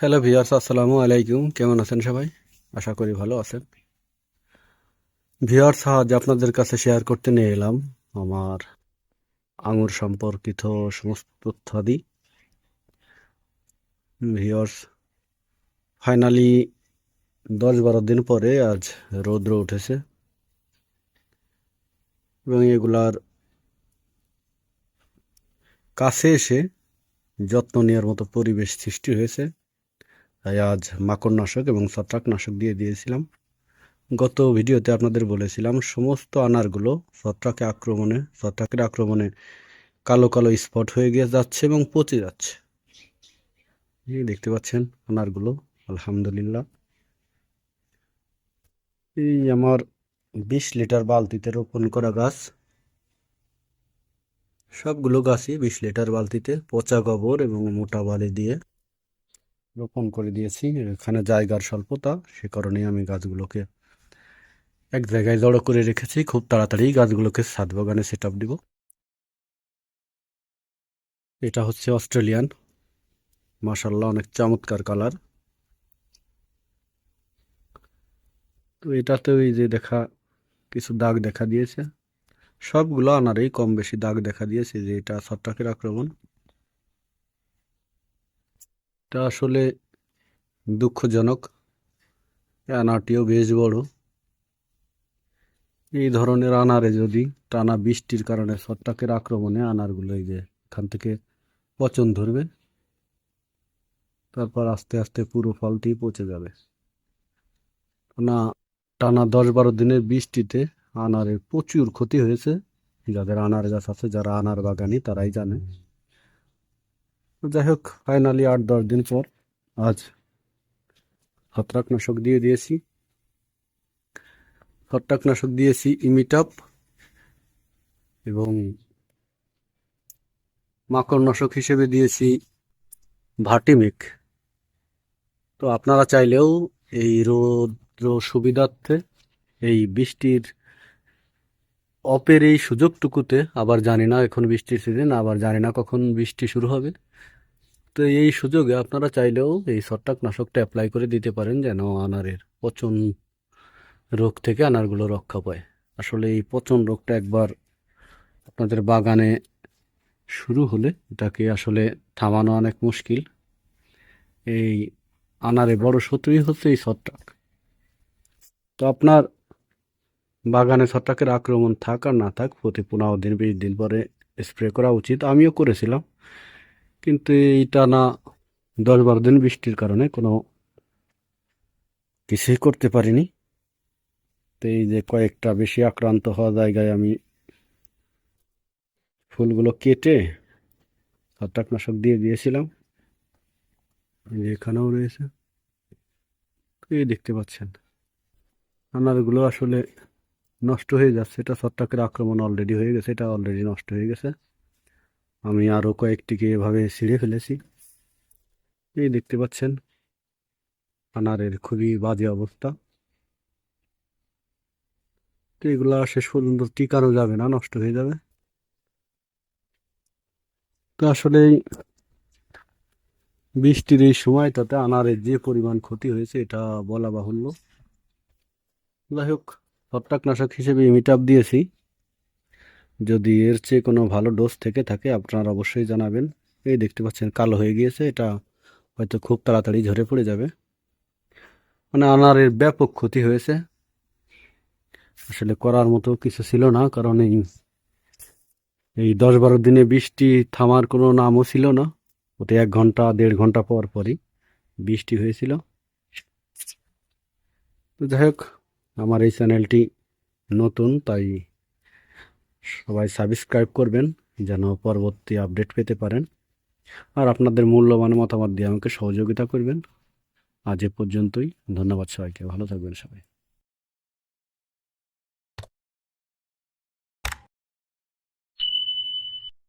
Hello viewers আসসালামু আলাইকুম। কেমন আছেন সবাই? আশা করি ভালো আছেন। ভিউয়ার্স আজ আপনাদের কাছে শেয়ার করতে নিয়ে এলাম আমার আঙুর সম্পর্কিত সমস্ত তথ্যাদি। ভিউয়ার্স ফাইনালি দশ বারো দিন পরে আজ রৌদ্র উঠেছে। এবং এগুলার কাছে এসে যত্ন নেওয়ার মতো পরিবেশ সৃষ্টি হয়েছে। তাই আজ মাকড়নাশক এবং ছত্রাকনাশক দিয়ে দিয়েছিলাম। গত ভিডিওতে আপনাদের বলেছিলাম, সমস্ত আনারগুলো ছত্রাকে আক্রমণে, ছত্রাকের আক্রমণে কালো কালো স্পট হয়ে গিয়ে যাচ্ছে এবং পচে যাচ্ছে। এই দেখতে পাচ্ছেন আনারগুলো, আলহামদুলিল্লাহ। এই আমার বিশ লিটার বালতিতে রোপণ করা গাছ। সবগুলো গাছই বিশ লিটার বালতিতে পচা গোবর এবং মোটা বালি দিয়ে রোপণ করে দিয়েছি। এখানে জায়গার স্বল্পতা, সে কারণে আমি গাছগুলোকে এক জায়গায় জড়ো করে রেখেছি। খুব তাড়াতাড়ি গাছগুলোকে ছাদ বাগানে সেট আপ দিব। এটা হচ্ছে অস্ট্রেলিয়ান। মাশাল্লাহ অনেক চমৎকার কালার। তো এটাতে ওই যে দেখা, কিছু দাগ দেখা দিয়েছে। সবগুলো আনারেই কম বেশি দাগ দেখা দিয়েছে যে এটা ছত্রাকের আক্রমণ। এটা আসলে দুঃখজনক। আনারটিও বেশ বড়। এই ধরনের আনারে যদি টানা বৃষ্টির কারণে ছত্রাকের আক্রমণে আনারগুলো এই যে এখান থেকে পচন ধরবে, তারপর আস্তে আস্তে পুরো ফলটি পচে যাবে। না, টানা দশ বারো দিনের বৃষ্টিতে আনারের প্রচুর ক্ষতি হয়েছে। যাদের আনার গাছ আছে, যারা আনার বাগানি, তারাই জানে। যাই হোক ফাইনালি আট দশ দিন পর আজ ছত্রাকনাশক দিয়ে দিয়েছি। ছত্রাকনাশক দিয়েছি ইমিটাপ এবং মাকড়নাশক হিসেবে দিয়েছি ভাটিমিক। তো আপনারা চাইলেও এই রৌদ্র সুবিধার্থে এই বৃষ্টির অপের এই সুযোগটুকুতে, আবার জানি না এখন বৃষ্টির সিজন আবার জানি না কখন বৃষ্টি শুরু হবে। তো এই সুযোগে আপনারা চাইলেও এই ছত্রাকনাশকটা অ্যাপ্লাই করে দিতে পারেন যেন আনারের পচন রোগ থেকে আনারগুলো রক্ষা পায়। আসলে এই পচন রোগটা একবার আপনাদের বাগানে শুরু হলে এটাকে আসলে থামানো অনেক মুশকিল। এই আনারে বড় শত্রুই হচ্ছে এই ছত্রাক। তো আপনার বাগানে ছত্রাকের আক্রমণ থাক আর না থাক, প্রতি পনেরো দিন, বিশ দিন পরে স্প্রে করা উচিত। আমিও করেছিলাম। কিন্তু এইটা না দশ বারো দিন বৃষ্টির কারণে কোনো কিছুই করতে পারিনি। তো এই যে কয়েকটা বেশি আক্রান্ত হওয়া জায়গায় আমি ফুলগুলো কেটে ছত্রাকনাশক দিয়ে দিয়েছিলাম। এখানেও রয়েছে। এই দেখতে পাচ্ছেন। আনারগুলো আসলে নষ্ট হয়ে যাচ্ছে। এটা ছত্রাকের আক্রমণ অলরেডি হয়ে গেছে। এটা অলরেডি নষ্ট হয়ে গেছে। আমি আরও কয়েকটিকে এভাবে ছিঁড়ে ফেলেছি। এই দেখতে পাচ্ছেন, আনারের খুবই বাজে অবস্থা। তো এগুলা শেষ পর্যন্ত টিকানো যাবে না, নষ্ট হয়ে যাবে। তো আসলে বৃষ্টির এই সময়টাতে আনারের যে পরিমাণ ক্ষতি হয়েছে, এটা বলা বাহুল্য। যাই হোক, ছত্রাকনাশক হিসেবে ইমিটাপ দিয়েছি। যদি এর চেয়ে কোনো ভালো ডোজ থেকে থাকে, আপনারা অবশ্যই জানাবেন। এই দেখতে পাচ্ছেন, কালো হয়ে গিয়েছে। এটা হয়তো খুব তাড়াতাড়ি ঝরে পড়ে যাবে। মানে আনারের ব্যাপক ক্ষতি হয়েছে। আসলে করার মতো কিছু ছিল না, কারণ এই এই দশ বারো দিনে বৃষ্টি থামার কোনো নামও ছিল না। ওতে এক ঘণ্টা, দেড় ঘণ্টা পর পরই বৃষ্টি হয়েছিল। তো যাই হোক, আমার এই চ্যানেলটি নতুন, তাই সবাই সাবস্ক্রাইব করবেন, যেন পরবর্তী আপডেট পেতে পারেন। আর আপনাদের মূল্যবান মতামত দিয়ে আমাকে সহযোগিতা করবেন। আজ এ পর্যন্তই, ধন্যবাদ সবাইকে, ভালো থাকবেন সবাই।